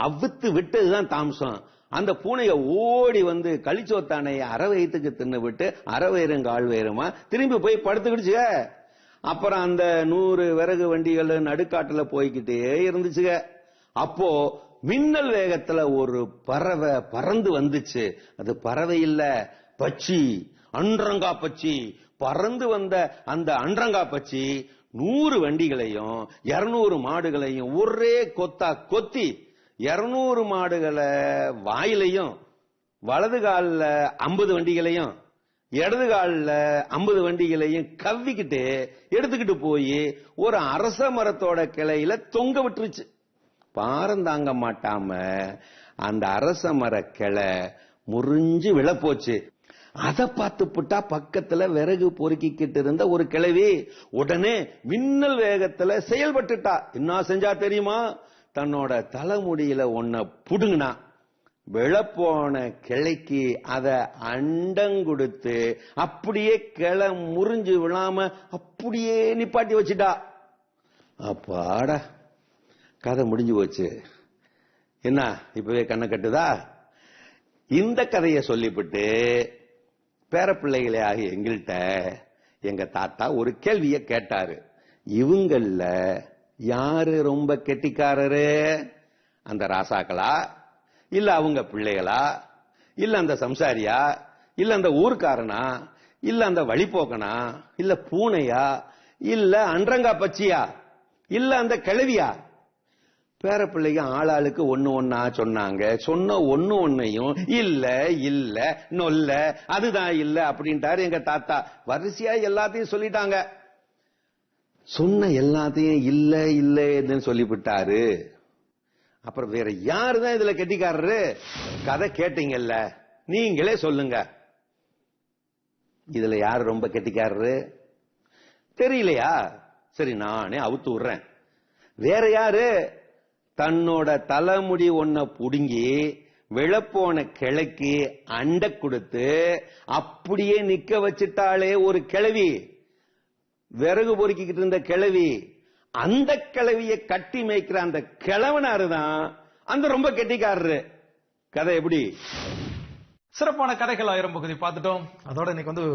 அவுத்து விட்டதுதான் தாம்சம். அந்த பூனைய ஓடி வந்து கழிச்சோத்தானைய அறவயத்துக்கு தின்னு விட்டு அறவயிறும் கால் வயிறுமா திரும்பி போய் படுத்துக்கிடுச்சுக அப்புறம் அந்த நூறு விறகு வண்டிகள் நடுக்காட்டுல போய்கிட்டே இருந்துச்சுக அப்போ மின்னல் வேகத்துல ஒரு பறவை பறந்து வந்துச்சு. அது பறவை இல்ல பச்சி அன்றங்கா பச்சி பறந்து வந்த அந்த அன்றங்கா பச்சி நூறு வண்டிகளையும் இருநூறு மாடுகளையும் ஒரே கொத்தா கொத்தி இருநூறு மாடுகளை வாயிலையும் வலது காலில் ஐம்பது வண்டிகளையும் இடது காலில் ஐம்பது வண்டிகளையும் கவ்விக்கிட்டு எடுத்துக்கிட்டு போய் ஒரு அரச மரத்தோட கிளையில தொங்க விட்டுருச்சு. பாரம் தாங்க மாட்டாம அந்த அரச மர கிளை முறிஞ்சு விழப்போச்சு. அதை பார்த்து புட்டா பக்கத்துல விறகு பொறுக்கிக்கிட்டு இருந்த ஒரு கிழவி உடனே மின்னல் வேகத்துல செயல்பட்டுட்டா. என்ன செஞ்சா தெரியுமா? தன்னோட தலைமுடியில ஒன்ன புடுங்கினா விழப்போன கிளைக்கு அத அண்டங்கொடுத்து அப்படியே கிளை முறிஞ்சு விழாம அப்படியே நிப்பாட்டி வச்சிட்டா. அப்பாடா கதை முடிஞ்சு போச்சு. என்ன இப்பவே கண்ணை கட்டுதா? இந்த கதையை சொல்லிவிட்டு பேரப்பிள்ளைகளே ஆகிய எங்கள்கிட்ட எங்க தாத்தா ஒரு கேள்வியை கேட்டாரு. இவங்கள யாரு ரொம்ப கெட்டிக்காரரு? அந்த ராசாக்களா? இல்ல அவங்க பிள்ளைகளா? இல்ல அந்த சம்சாரியா? இல்ல அந்த ஊர்க்காரனா? இல்ல அந்த வழிபோக்கனா இல்ல பூனையா? இல்ல அன்றங்கா பச்சியா? இல்ல அந்த கிழவியா? பேரப்பிள்ளைங்க ஆளாளுக்கு ஒன்னு ஒன்னா சொன்னாங்க. சொன்ன ஒன்னு ஒன்னையும் இல்ல இல்ல நொல்ல அதுதான் இல்ல அப்படின்ட்டாரு எங்க தாத்தா. வரிசையா எல்லாத்தையும் சொல்லிட்டாங்க. சொன்ன எல்லாத்தையும் இல்ல இல்லன்னு சொல்லிவிட்டாரு. அப்புறம் வேற யாரு தான் இதுல கெட்டிக்காரரு? கதை கேட்டீங்கல்ல நீங்களே சொல்லுங்க. இதுல யாரு ரொம்ப கெட்டிக்காரரு? தெரியலையா? சரி நானே அவுத்து விடுறேன். வேற யாரு? தன்னோட தலைமுடி ஒன்ன புடுங்கி விழப்போன கிளைக்கு அண்ட கொடுத்து அப்படியே நிக்க வச்சுட்டாலே ஒரு கிழவி. விறகு பொறுக்கிக்கிட்டு இருந்த கிழவி அந்த கிழவிய கட்டி மேய்க்கிற அந்த கிழவனாரு தான் அந்த ரொம்ப கெட்டிக்காரரு. கதை எப்படி? சிறப்பான கதைகள் ஆயிரம் பகுதி பார்த்துட்டோம். அதோட இன்னைக்கு வந்து